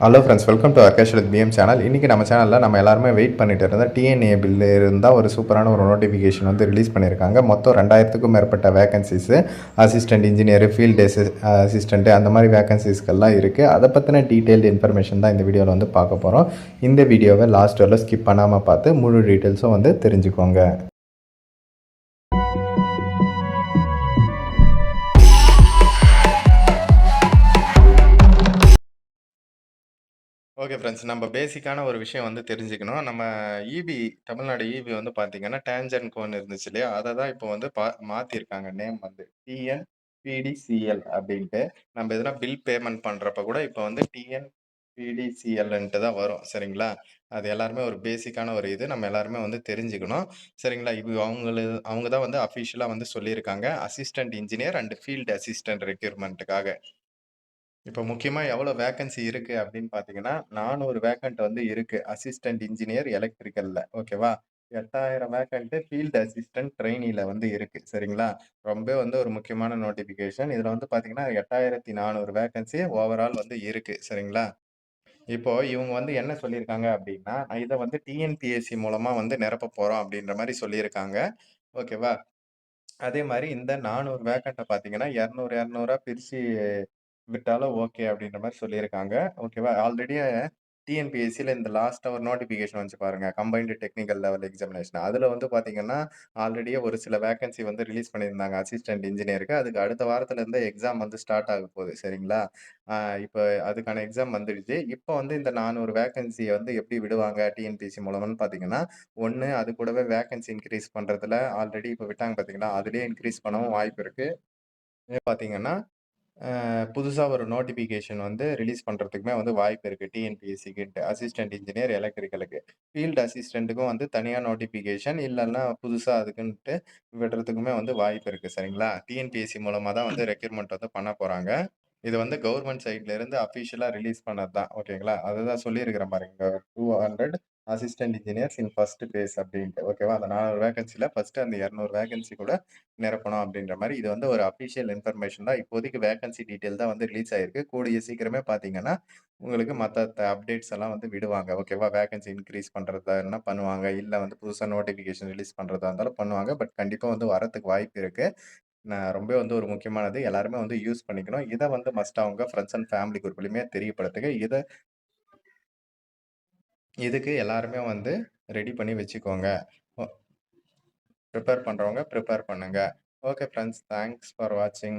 Hello friends welcome to Akesh with PM channel இன்றைக்கி நம்ம சேனலில் நம்ம எல்லாருமே வெயிட் பண்ணிட்டு இருந்தால் டிஎன்ஏ பில்லு இருந்தால் ஒரு சூப்பரான ஒரு நோட்டிஃபிகேஷன் வந்து ரிலீஸ் பண்ணியிருக்காங்க மொத்தம் ரெண்டாயிரத்துக்கும் மேற்பட்ட vacancies assistant engineer field assistant அந்த மாதிரி வேகன்சிஸ்கெல்லாம் இருக்குது அதை பற்றின டீட்டெயில்டு இன்ஃபர்மேஷன் தான் இந்த வீடியோவில் வந்து பார்க்க போகிறோம் இந்த வீடியோவை லாஸ்ட் வரல ஸ்கிப் பண்ணாமல் பார்த்து முழு டீட்டெயில்ஸும் வந்து தெரிஞ்சுக்கோங்க. Okay friends. நம்ம பேசிக்கான ஒரு விஷயம் வந்து தெரிஞ்சுக்கணும். நம்ம இபி தமிழ்நாடு இபி வந்து பார்த்தீங்கன்னா டேஞ்சன் கோன் இருந்துச்சு இல்லையா? அதை தான் இப்போ வந்து பா மாற்றிருக்காங்க நேம் வந்து டிஎன் பிடிசிஎல் அப்படின்ட்டு. நம்ம எதனா பில் பேமெண்ட் பண்ணுறப்ப கூட இப்போ வந்து டிஎன் பிடிசிஎல்ன்ட்டு தான் வரும். சரிங்களா? அது எல்லாருமே ஒரு பேசிக்கான ஒரு இது. நம்ம எல்லாருமே வந்து தெரிஞ்சுக்கணும். சரிங்களா? இப்போ அவங்களு அவங்க தான் வந்து அஃபிஷியலாக வந்து சொல்லியிருக்காங்க. Assistant engineer and field assistant ரெக்யூர்மெண்ட்டுக்காக இப்போ முக்கியமாக எவ்வளோ வேக்கன்சி இருக்குது அப்படின்னு பார்த்தீங்கன்னா, நானூறு வேக்கண்ட் வந்து இருக்குது அசிஸ்டன்ட் இன்ஜினியர் எலக்ட்ரிக்கலில் ஓகேவா? எட்டாயிரம் வேக்கண்ட்டு ஃபீல்டு அசிஸ்டன்ட் ட்ரெயினியில் வந்து இருக்குது சரிங்களா? ரொம்ப வந்து ஒரு முக்கியமான நோட்டிஃபிகேஷன். இதில் வந்து பார்த்தீங்கன்னா, 8400 வேக்கன்சி ஓவரால் வந்து இருக்குது சரிங்களா? இப்போ இவங்க வந்து என்ன சொல்லியிருக்காங்க அப்படின்னா, இதை வந்து டிஎன்பிஎஸ்சி மூலமாக வந்து நிரப்ப போகிறோம் அப்படின்ற மாதிரி சொல்லியிருக்காங்க. ஓகேவா? அதே மாதிரி இந்த நானூறு வேக்கண்ட்டை பார்த்தீங்கன்னா, 200, 200ஆ பிரிச்சு விட்டாலும் ஓகே அப்படின்ற மாதிரி சொல்லியிருக்காங்க. ஓகேவா? ஆல்ரெடியே டிஎன்பிஎஸ்சியில் இந்த லாஸ்ட்டாக ஒரு நோட்டிஃபிகேஷன் வந்து பாருங்க. Combined technical level examination. அதில் வந்து பார்த்தீங்கன்னா, ஆல்ரெடியே ஒரு சில வேகன்சி வந்து ரிலீஸ் பண்ணியிருந்தாங்க அசிஸ்டன்ட் இன்ஜினியருக்கு. அதுக்கு அடுத்த வாரத்துலேருந்து எக்ஸாம் வந்து ஸ்டார்ட் ஆக போகுது. சரிங்களா? இப்போ அதுக்கான எக்ஸாம் வந்துடுச்சு. இப்போ வந்து இந்த நானூறு வேகன்சியை வந்து எப்படி விடுவாங்க டிஎன்பிஎஸ்சி மூலமான்னு பார்த்தீங்கன்னா, ஒன்று அது கூடவே வேக்கன்சி இன்க்ரீஸ் பண்ணுறதுல ஆல்ரெடி இப்போ விட்டாங்க பார்த்தீங்கன்னா அதுலேயே இன்க்ரீஸ் பண்ணவும் வாய்ப்பு இருக்குது பார்த்தீங்கன்னா, புதுசாக ஒரு நோட்டிஃபிகேஷன் வந்து ரிலீஸ் பண்ணுறதுக்குமே வந்து வாய்ப்பு இருக்குது டிஎன்பிஎஸ்சிக்கு அசிஸ்டன்ட் இன்ஜினியர் எலக்ட்ரிக்கலுக்கு. ஃபீல்டு அசிஸ்டண்ட்டுக்கும் வந்து தனியாக நோட்டிஃபிகேஷன் இல்லைன்னா புதுசாக அதுக்குன்ட்டு விடுறதுக்குமே வந்து வாய்ப்பு இருக்குது சரிங்களா? டிஎன்பிஎஸ்சி மூலமாக தான் வந்து ரெக்யூர்மெண்ட் வந்து பண்ண போகிறாங்க இது வந்து கவர்மெண்ட் சைட்ல இருந்து ரிலீஸ் பண்ணது தான். ஓகேங்களா? அதுதான் சொல்லியிருக்கிறேன் பாருங்க. 200 assistant engineers in first phase அப்படின்ட்டு. ஓகேவா? அந்த 400 வேக்கன்சில ஃபர்ஸ்ட்டு அந்த இரநூறு வேகன்சி கூட நிரப்பணும் அப்படின்ற மாதிரி இது வந்து ஒரு அஃபிஷியல் இன்ஃபர்மேஷன் தான். இப்போதைக்கு வேகன்சி டீட்டெயில் தான் வந்து ரிலீஸ் ஆயிருக்கு. கூடிய சீக்கிரமே பார்த்தீங்கன்னா, உங்களுக்கு மற்ற அப்டேட்ஸ் எல்லாம் வந்து விடுவாங்க. ஓகேவா? வேகன்சி இன்க்ரீஸ் பண்ணுறதா என்ன பண்ணுவாங்க. இல்லை வந்து புதுசாக நோட்டிஃபிகேஷன் ரிலீஸ் பண்ணுறதா இருந்தாலும் பண்ணுவாங்க. பட் கண்டிப்பாக வந்து வரதுக்கு வாய்ப்பு இருக்குது நான் ரொம்ப வந்து ஒரு முக்கியமானது. எல்லாருமே வந்து யூஸ் பண்ணிக்கணும். இதை வந்து மஸ்ட் அவங்க ஃப்ரெண்ட்ஸ் அண்ட் ஃபேமிலி குரூப்லையுமே தெரியப்படுத்துங்க. இதை இதுக்கு எல்லாருமே வந்து ரெடி பண்ணி வச்சுக்கோங்க. ப்ரிப்பேர் பண்ணுறவங்க ப்ரிப்பேர் பண்ணுங்க. ஓகே ஃப்ரெண்ட்ஸ் தேங்க்ஸ் ஃபார் வாட்சிங்.